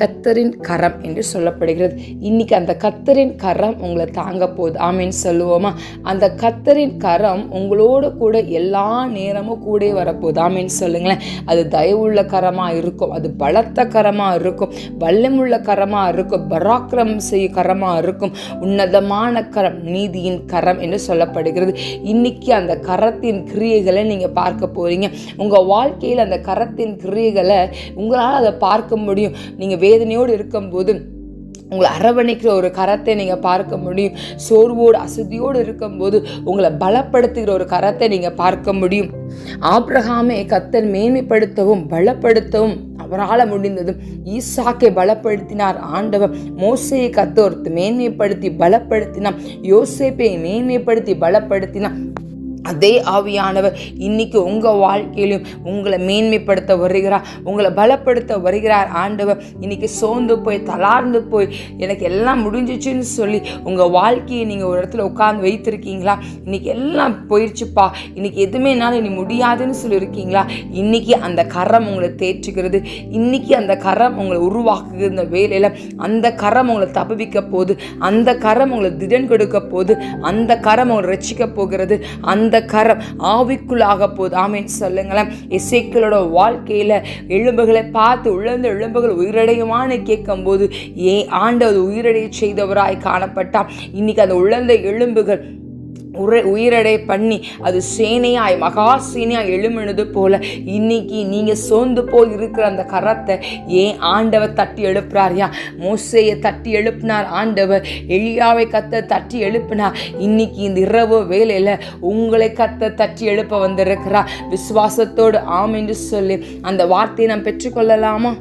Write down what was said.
கத்தரின் கரம் என்று சொல்லப்படுகிறது. இன்னைக்கு அந்த கத்தரின் கரம் உங்களை தாங்க போகுது. ஆமீன் சொல்லுவோமா? அந்த கத்தரின் கரம் உங்களோட கூட எல்லா நேரமும் கூட வரப்போகுது. ஆமீன் சொல்லுங்களேன். அது தயவுள்ள கரமாக இருக்கும். அது பலத்த கரமாக இருக்கும். வல்லமுள்ள கரமாக இருக்கும். பராக்கிரமம் செய்ய கரமாக இருக்கும். உன்னதமான கரம் நீதியின் கரம் என்று சொல்லப்படுகிறது. இன்னைக்கு அந்த கரத்தின் கிரியைகளை நீங்கள் பார்க்க போகிறீங்க உங்கள் வாழ்க்கையில் அந்த கரத்தின் கிரியைகளை உங்களால் அதை பார்க்க முடியும். நீங்கள் வேதனையோடு இருக்கும்போது உங்களை அரவணைக்கிற ஒரு கரத்தை நீங்கள் பார்க்க முடியும். சோர்வோடு அசதியோடு இருக்கும்போது உங்களை பலப்படுத்துகிற ஒரு கரத்தை நீங்கள் பார்க்க முடியும். ஆப்ரஹாமை கத்தர் மேன்மைப்படுத்தவும் பலப்படுத்தவும் அவரால் முடிந்ததும் ஈசாக்கை பலப்படுத்தினார் ஆண்டவர். மோசையை கத்தோர்த்து மேன்மைப்படுத்தி பலப்படுத்தினார். யோசேப்பை மேன்மைப்படுத்தி பலப்படுத்தினார். அதே ஆவியானவர் இன்னைக்கு உங்கள் வாழ்க்கையிலும் உங்களை மேன்மைப்படுத்த வருகிறார் உங்களை பலப்படுத்த வருகிறார். ஆண்டவர் இன்னைக்கு சோர்ந்து போய் தளார்ந்து போய் எனக்கு எல்லாம் முடிஞ்சிச்சுன்னு சொல்லி உங்கள் வாழ்க்கையை நீங்கள் ஒரு இடத்துல உட்காந்து வைத்திருக்கீங்களா? இன்னைக்கு எல்லாம் போயிடுச்சுப்பா இன்னைக்கு எதுவுமே என்னால் இனி முடியாதுன்னு சொல்லியிருக்கீங்களா? இன்னைக்கு அந்த கரம் உங்களை தேற்றுகிறது. இன்னைக்கு அந்த கரம் உங்களை உருவாக்குகிற இந்த வேலையில் அந்த கரம் உங்களை தப்புவிக்க போகுது. அந்த கரம் உங்களை திடன் கொடுக்க போகுது. அந்த கரம் உங்களை ரசிக்க போகிறது. அந்த அந்த கரம் ஆவிக்குள்ளாக போகுது. ஆமேன்னு சொல்லுங்களேன். இசைக்களோட வாழ்க்கையில் எலும்புகளை பார்த்து உழந்த எலும்புகள் உயிரடையுமான்னு கேட்கும்போது ஏன் ஆண்டவர் உயிரடைய செய்தவராய் காணப்பட்டால் இன்னைக்கு அந்த உழந்த எலும்புகள் உரை உயிரடை பண்ணி அது சேனையாய் மகா சேனையாய் எழுமினது போல இன்னைக்கு நீங்கள் சோர்ந்து போய் இருக்கிற அந்த கரத்தை ஏன் ஆண்டவர் தட்டி எழுப்புறாரியா? மோசையை தட்டி எழுப்பினார் ஆண்டவர் எளியாவை கத்த தட்டி எழுப்பினார். இன்னைக்கு இந்த இரவு வேலையில் உங்களை கத்த தட்டி எழுப்ப வந்திருக்கிறார். விசுவாசத்தோடு ஆம் என்று சொல்லி அந்த வார்த்தையை நாம் பெற்றுக்கொள்ளலாமா?